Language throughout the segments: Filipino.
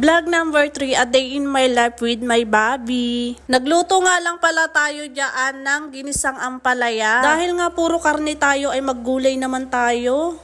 Vlog number 3, A Day in My Life with my Bobby. Nagluto nga lang pala tayo dyan ng ginisang ampalaya. Dahil nga puro karne tayo ay maggulay naman tayo.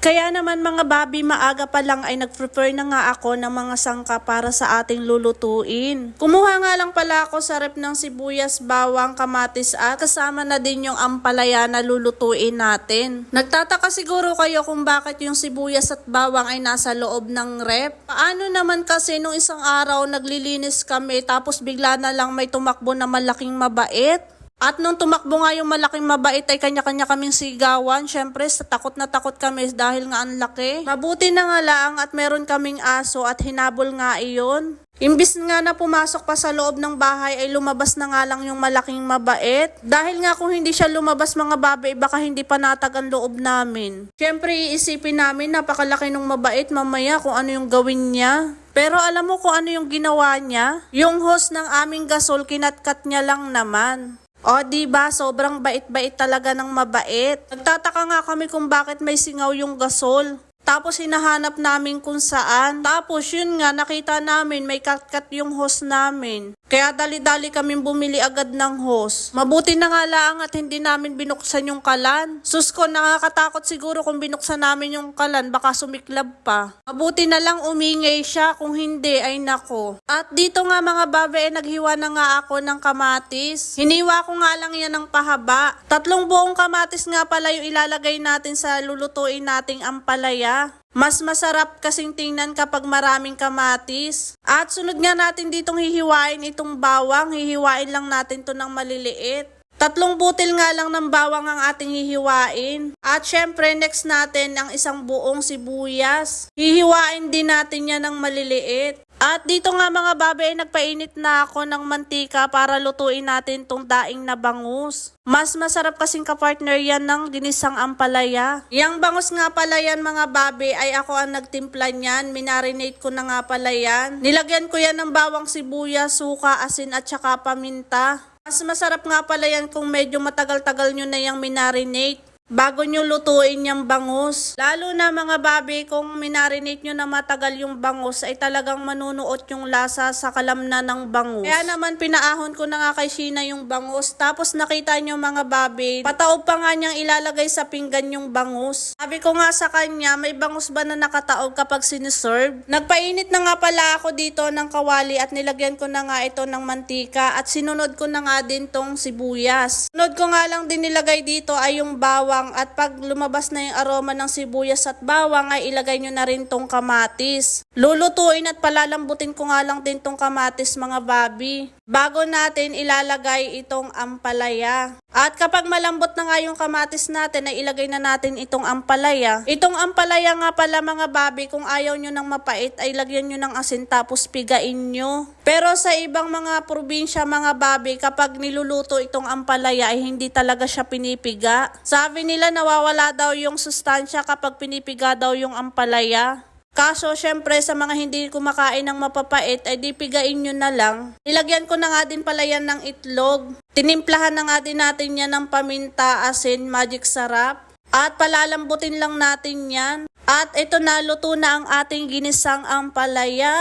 Kaya naman mga Bobby, maaga pa lang ay nag-prepare na nga ako ng mga sangka para sa ating lulutuin. Kumuha nga lang pala ako sa rep ng sibuyas, bawang, kamatis at kasama na din yung ampalaya na lulutuin natin. Nagtataka siguro kayo kung bakit yung sibuyas at bawang ay nasa loob ng rep. Paano naman kasi nung isang araw naglilinis kami tapos bigla na lang may tumakbo na malaking mabait? At nung tumakbo nga yung malaking mabait ay kanya-kanya kaming sigawan. Siyempre, sa takot na takot kami dahil nga ang laki. Mabuti na nga lang at meron kaming aso at hinabol nga iyon. Imbis nga na pumasok pa sa loob ng bahay ay lumabas na nga lang yung malaking mabait. Dahil nga kung hindi siya lumabas mga babae baka hindi pa natag ang loob namin. Siyempre iisipin namin napakalaki ng mabait mamaya kung ano yung gawin niya. Pero alam mo kung ano yung ginawa niya? Yung host ng aming gasol kinatkat niya lang naman. O, di ba Sobrang bait-bait talaga ng mabait. Nagtataka nga kami kung bakit may singaw yung gasol. Tapos hinahanap namin kung saan. Tapos yun nga, nakita namin may cut-cut yung host namin. Kaya dali-dali kami bumili agad ng host. Mabuti na nga lang at hindi namin binuksan yung kalan. Sus ko, nakakatakot siguro kung binuksan namin yung kalan, baka sumiklab pa. Mabuti na lang umingay siya, kung hindi ay nako. At dito nga mga babe, eh, naghiwa na nga ako ng kamatis. Hiniwa ko nga lang yan ng pahaba. Tatlong buong kamatis nga pala yung ilalagay natin sa lulutuin nating ampalaya. Mas masarap kasing tingnan kapag maraming kamatis. At sunod nga natin ditong hihiwain itong bawang. Hihiwain lang natin to ng maliliit. Tatlong butil nga lang ng bawang ang ating hihiwain. At syempre, next natin ang isang buong sibuyas. Hihiwain din natin yan ng maliliit. At dito nga mga babe, nagpainit na ako ng mantika para lutuin natin tong daing na bangus. Mas masarap kasing kapartner yan ng ginisang ampalaya. Yang bangus nga pala yan mga babe ay ako ang nagtimpla niyan. Minarinate ko na nga pala yan. Nilagyan ko yan ng bawang sibuyas, suka, asin at saka paminta. Mas masarap nga pala yan kung medyo matagal-tagal nyo na yung minarinate bago nyo lutuin yung bangus. Lalo na mga babi, kung minarinate nyo na matagal yung bangus, ay talagang manunuot yung lasa sa kalamna ng bangus. Kaya naman pinaahon ko na nga kay Sheena yung bangus. Tapos nakita nyo mga babi, pataob pa nga niyang ilalagay sa pinggan yung bangus. Sabi ko nga sa kanya, may bangus ba na nakataob kapag siniserve? Nagpainit na nga pala ako dito ng kawali at nilagyan ko na nga ito ng mantika at sinunod ko na nga din tong sibuyas. Sunod ko nga lang din nilagay dito ay yung bawang at pag lumabas na yung aroma ng sibuyas at bawang ay ilagay nyo na rin tong kamatis. Lulutuin at palalambutin ko nga lang din tong kamatis mga babi. Bago natin ilalagay itong ampalaya. At kapag malambot na nga yung kamatis natin ay ilagay na natin itong ampalaya. Itong ampalaya nga pala mga babi kung ayaw nyo ng mapait ay lagyan nyo ng asin tapos pigain nyo. Pero sa ibang mga probinsya mga babi kapag niluluto itong ampalaya ay hindi talaga siya pinipiga. Sabi nila nawawala daw yung sustansya kapag pinipiga daw yung ampalaya. Kaso, syempre, sa mga hindi kumakain ng mapapait, ay di pigain nyo na lang. Nilagyan ko na nga din pala yan ng itlog. Tinimplahan na nga din natin yan ng paminta, asin, magic sarap. At palalambutin lang natin yan. At ito na, luto na ang ating ginisang ampalaya.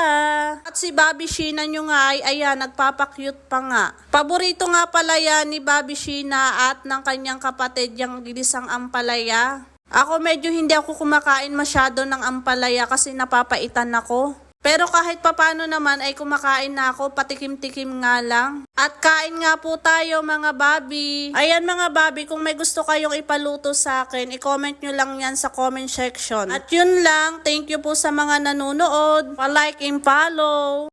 At si Bobby Sheena nyo nga ay, ayan, nagpapakyut pa nga. Paborito nga pala yan ni Bobby Sheena at ng kanyang kapatid yung ginisang ampalaya. Ako medyo hindi ako kumakain masyado ng ampalaya kasi napapaitan ako. Pero kahit papano naman ay kumakain na ako, patikim-tikim nga lang. At kain nga po tayo mga babi. Ayan mga babi, kung may gusto kayong ipaluto sa akin, i-comment nyo lang yan sa comment section. At yun lang, thank you po sa mga nanonood. Pa-like and follow.